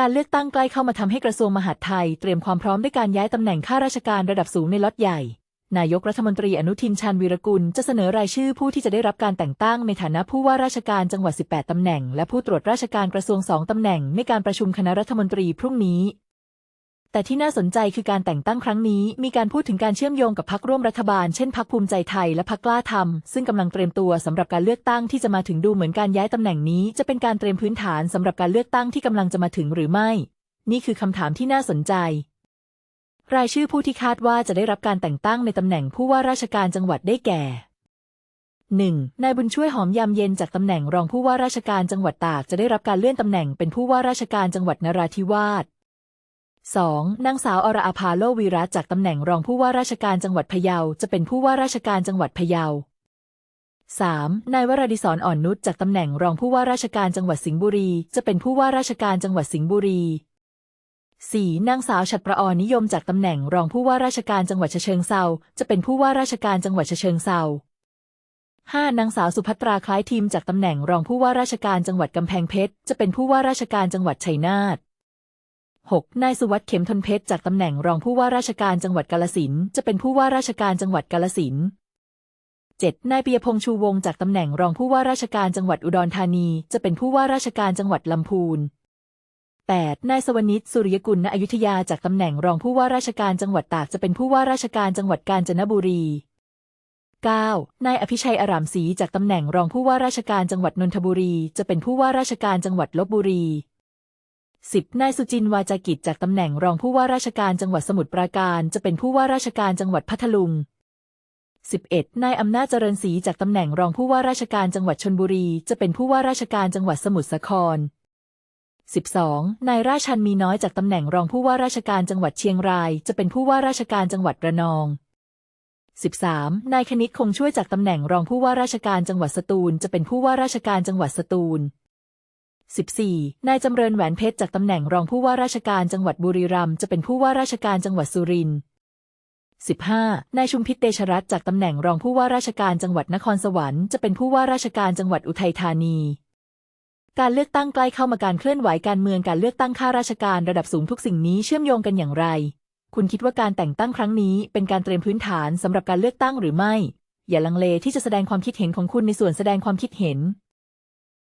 การเลือกตั้งใกล้เข้ามาทำให้กระทรวงมหาดไทย เตรียมความพร้อมด้วยการย้ายตำแหน่งข้าราชการระดับสูงในล็อตใหญ่ นายกรัฐมนตรีอนุทินชาญวีรกุลจะเสนอรายชื่อผู้ที่จะได้รับการแต่งตั้งในฐานะผู้ว่าราชการจังหวัด 18 ตำแหน่ง และผู้ตรวจราชการกระทรวง 2 ตำแหน่งในการประชุมคณะรัฐมนตรีพรุ่งนี้ แต่ที่น่าสนใจคือการแต่งตั้งครั้งนี้ มีการพูดถึงการเชื่อมโยงกับพักร่วมรัฐบาล เช่นพักภูมิใจไทยและพักกล้าทำซึ่งกำลังเตรียมตัวสำหรับการเลือกตั้งที่จะมาถึงดูเหมือนการย้ายตำแหน่งนี้ จะเป็นการเตรียมพื้นฐานสำหรับการเลือกตั้งที่กำลังจะมาถึงหรือไม่ นี่คือคำถามที่น่าสนใจ รายชื่อผู้ที่คาดว่าจะได้รับการแต่งตั้งในตำแหน่งผู้ว่าราชการจังหวัดได้แก่ 1. นายบุญช่วยหอมยามเย็นจากตำแหน่งรองผู้ว่าราชการจังหวัดตากจะได้รับการเลื่อนตำแหน่งเป็นผู้ว่าราชการจังหวัดนราธิวาส 2. นางสาวอรอาภาโลวีรัติจากตำแหน่งรองผู้ว่าราชการจังหวัดพะเยาจะเป็นผู้ว่าราชการจังหวัดพะเยา 3. นายวรดิศรอ่อนนุชจากตำแหน่งรองผู้ว่าราชการจังหวัดสิงห์บุรี จะเป็นผู้ว่าราชการจังหวัดสิงห์บุรี 4. นางสาวฉัตรประออนิยมจากตำแหน่งรองผู้ว่าราชการจังหวัดเชิงเซาจะเป็นผู้ว่าราชการจังหวัดเชิงเซา 5. นางสาวสุภัตราคล้ายทีมจากตำแหน่งรองผู้ว่าราชการจังหวัดกำแพงเพชรจะเป็นผู้ว่าราชการจังหวัดชัยนาท 6. นายสุวัสด์เข็มทนเพชรจากตำแหน่งรองผู้ว่าราชการจังหวัดกาลสินจะเป็นผู้ว่าราชการจังหวัดกาลสิน 7. นายปียพงษ์ชูวงศ์จากตำแหน่งรองผู้ว่าราชการจังหวัดอุดรธานี จะเป็นผู้ว่าราชการจังหวัดลำพูน 8. นายสวนิตสุริยกุลณอยุธยาจากตำแหน่งรองผู้ว่าราชการจังหวัดตากจะเป็นผู้ว่าราชการจังหวัดกาญจนบุรี 9. นายอภิชัยอารามศรีจากตำแหน่งรองผู้ว่าราชการจังหวัดนนทบุรี จะเป็นผู้ว่าราชการจังหวัดลบบุรี 10. นายสุจินวาจากิจจากตำแหน่งรองผู้ว่าราชการจังหวัดสมุทรปราการจะเป็นผู้ว่าราชการจังหวัดพัทลุง 11. นายอำนาจเจริญศรีจากตำแหน่งรองผู้ว่าราชการจังหวัดชนบุรี จะเป็นผู้ว่าราชการจังหวัดสมุทรสาคร 12. นายราชันมีน้อยจากตำแหน่งรองผู้ว่าราชการจังหวัดเชียงราย จะเป็นผู้ว่าราชการจังหวัดระนอง 13. นายคณิตคงช่วยจากตำแหน่งรองผู้ว่าราชการจังหวัดสตูล จะเป็นผู้ว่าราชการจังหวัดสตูล 14. นายจำเริญแหวนเพชรจากตำแหน่งรองผู้ว่าราชการจังหวัดบุรีรัมย์จะเป็นผู้ว่าราชการจังหวัดสุรินทร์ 15. นายชุมพิษเตชรัตน์จากตำแหน่งรองผู้ว่าราชการจังหวัดนครสวรรค์จะเป็นผู้ว่าราชการจังหวัดอุทัยธานี การเลือกตั้งใกล้เข้ามาการเคลื่อนไหวการเมืองการเลือกตั้งข้าราชการระดับสูงทุกสิ่งนี้เชื่อมโยงกันอย่างไร คุณคิดว่าการแต่งตั้งครั้งนี้เป็นการเตรียมพื้นฐานสำหรับการเลือกตั้งหรือไม่ อย่าลังเลที่จะแสดงความคิดเห็นของคุณในส่วนแสดงความคิดเห็น